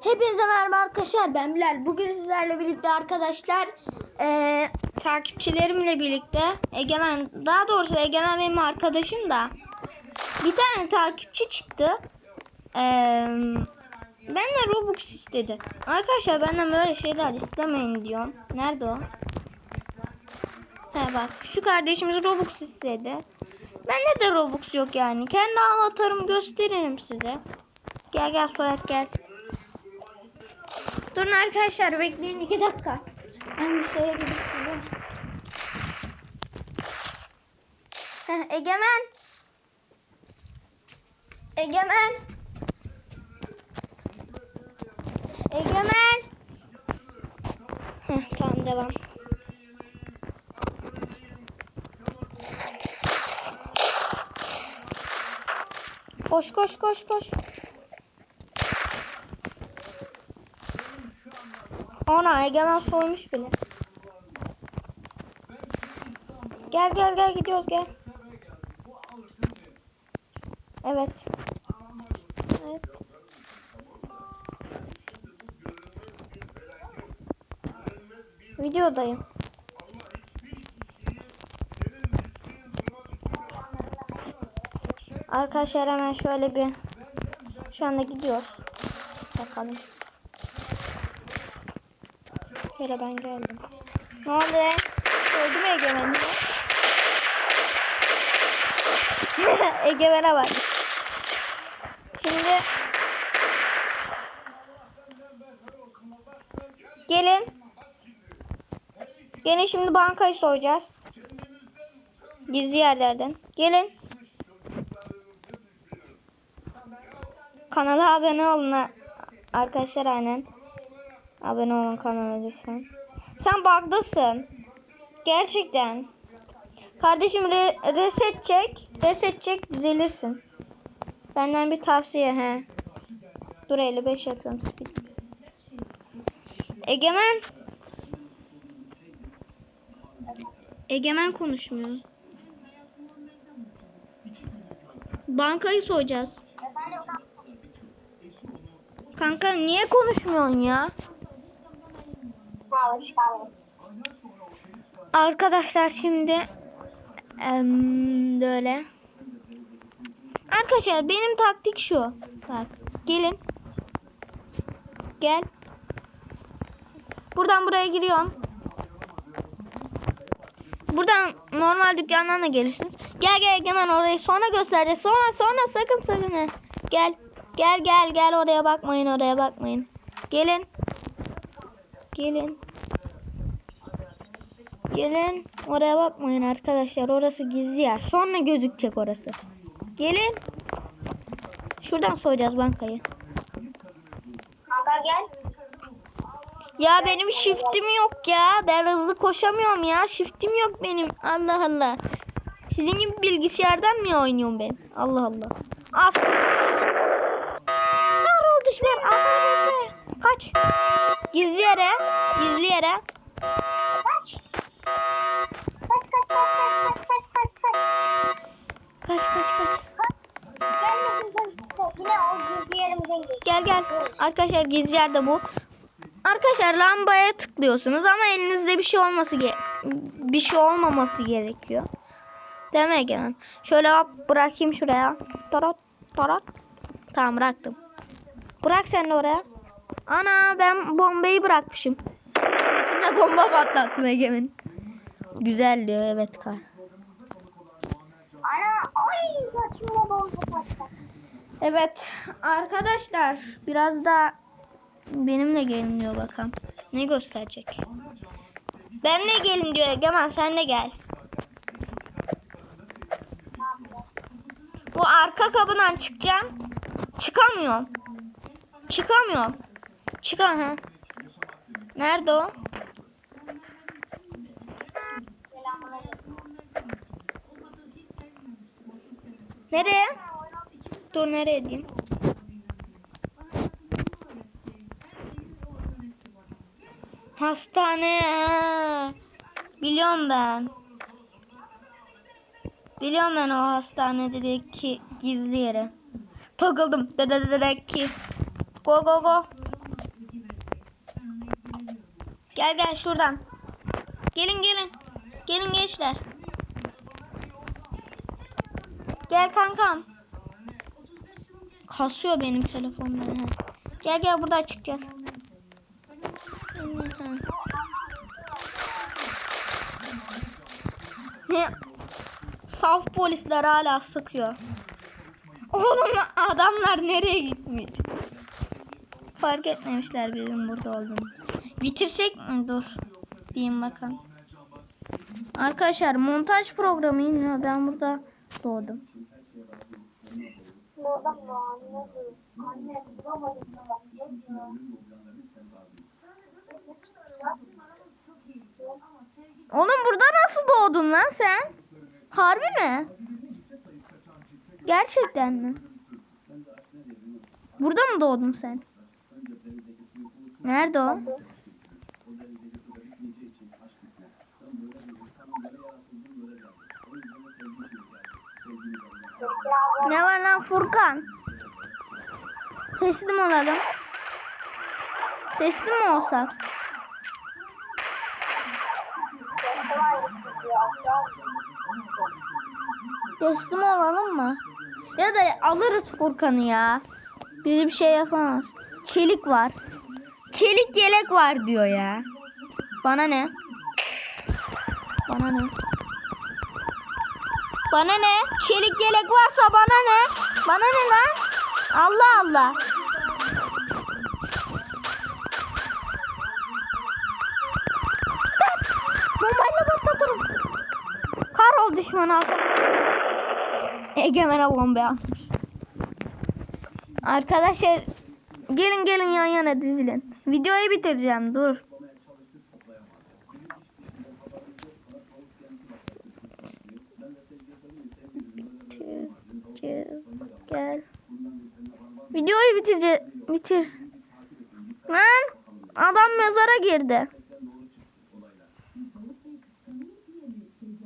Hepinize merhaba arkadaşlar ben Bilal. Bugün sizlerle birlikte arkadaşlar eee, takipçilerimle birlikte Egemen daha doğrusu Egemen benim arkadaşım da bir tane takipçi çıktı. Eee benden Robux istedi. Arkadaşlar benden böyle şeyler istemeyin diyorum. Nerede o? He bak şu kardeşimiz Robux istedi. Bende de Robux yok yani. Kendi avatarımı gösteririm size. Gel gel soyak gel. Durun arkadaşlar bekleyin iki dakika. Ben bir şeye gidip geliyorum. Heh, Egemen. Egemen. Egemen. Heh, tamam devam. Koş koş koş koş. Ana Egemen soymuş bile. Gel gel gel gidiyoruz gel. Evet. Evet. Videodayım. Arkadaşlar hemen şöyle bir şu anda gidiyoruz. Bakalım. Şöyle ben geldim. Ne oldu lan? Öldü mü Egemen? Egemen'e bak. Şimdi gelin. Gelin şimdi bankayı soyacağız. Gizli yerlerden. Gelin. Kanala abone olun arkadaşlar aynen. Abone olun kanala lütfen. Sen bug'dasın. Gerçekten. Kardeşim re- reset çek. Reset çek düzelirsin. Benden bir tavsiye he. Dur 55 yapıyorum speed. Egemen. Egemen konuşmuyor. Bankayı soyacağız. Kanka niye konuşmuyorsun ya? Arkadaşlar şimdi böyle. Arkadaşlar benim taktik şu. Bak gelin. Gel. Buradan buraya giriyorum. Buradan normal dükkandan da gelirsiniz. Gel gel hemen orayı sonra göstereceğiz. Sonra sonra sakın sakın. Gel. Gel gel gel oraya bakmayın oraya bakmayın. Gelin. Gelin. Gelin. Oraya bakmayın arkadaşlar. Orası gizli yer. Sonra gözükecek orası. Gelin. Şuradan soyacağız bankayı. Kanka gel. Ya benim shiftim yok ya. Ben hızlı koşamıyorum ya. Shiftim yok benim. Allah Allah. Sizin gibi bilgisayardan mı oynuyorum ben? Allah Allah. Al. Kahrol düşman. Bomba. Kaç. Gizli yere. Gizli yere. Kaç. Kaç kaç kaç kaç kaç kaç kaç. Kaç kaç kaç. Gelmesin polis. Yine o gizli yerimizden geç. Gel gel. Arkadaşlar gizli yerde bu. Arkadaşlar lambaya tıklıyorsunuz ama elinizde bir şey olması bir şey olmaması gerekiyor. Değil mi Egemen? Şöyle hop bırakayım şuraya. Tarat tarat. Tamam bıraktım. Bırak sen de oraya. Ana ben bombayı bırakmışım. Ne bomba patlattım Egemen. Güzel diyor evet kar. Ana ay saçımda bomba patladı. Evet arkadaşlar biraz da benimle gelin diyor bakalım. Ne gösterecek? Benle gelin diyor Egemen sen de gel. Bu arka kapıdan çıkacağım. Çıkamıyorum. Çıkamıyorum. Çıkan ha. Nerede o? Nereye? Dur nereye diyeyim? Hastane. ha. Biliyorum ben. Biliyorum ben o hastanedeki gizli yere. Takıldım. Dededeki. Go go go. Gel gel şuradan. Gelin gelin. Gelin gençler. Gel kankam. Kasıyor benim telefonum. ha. Gel gel buradan çıkacağız. Ne? Saf polisler hala sıkıyor. Oğlum adamlar nereye gitmiş? Fark etmemişler bizim burada olduğunu. Bitirsek mi? Dur. Diyeyim bakalım. Arkadaşlar montaj programı iniyor. Ben burada doğdum. Oğlum burada nasıl doğdun lan sen? Harbi mi? Gerçekten mi? Burada mı doğdun sen? Nerede o? Ne var lan Furkan? Teslim olalım. Teslim mi olsak? Teslim olalım mı? Ya da alırız Furkan'ı ya. Bizi bir şey yapamaz. Çelik var. Çelik yelek var diyor ya. Bana ne? Bana ne? Bana ne? Çelik yelek varsa bana ne? Bana ne lan? Allah Allah. Bombayla patlatırım. Karol düşmanı alsam. Egemen'e bomba atmış. Arkadaşlar gelin gelin yan yana dizilin. Videoyu bitireceğim dur. Bitireceğiz. Gel. Videoyu bitireceğiz. Bitir. Lan adam mezara girdi.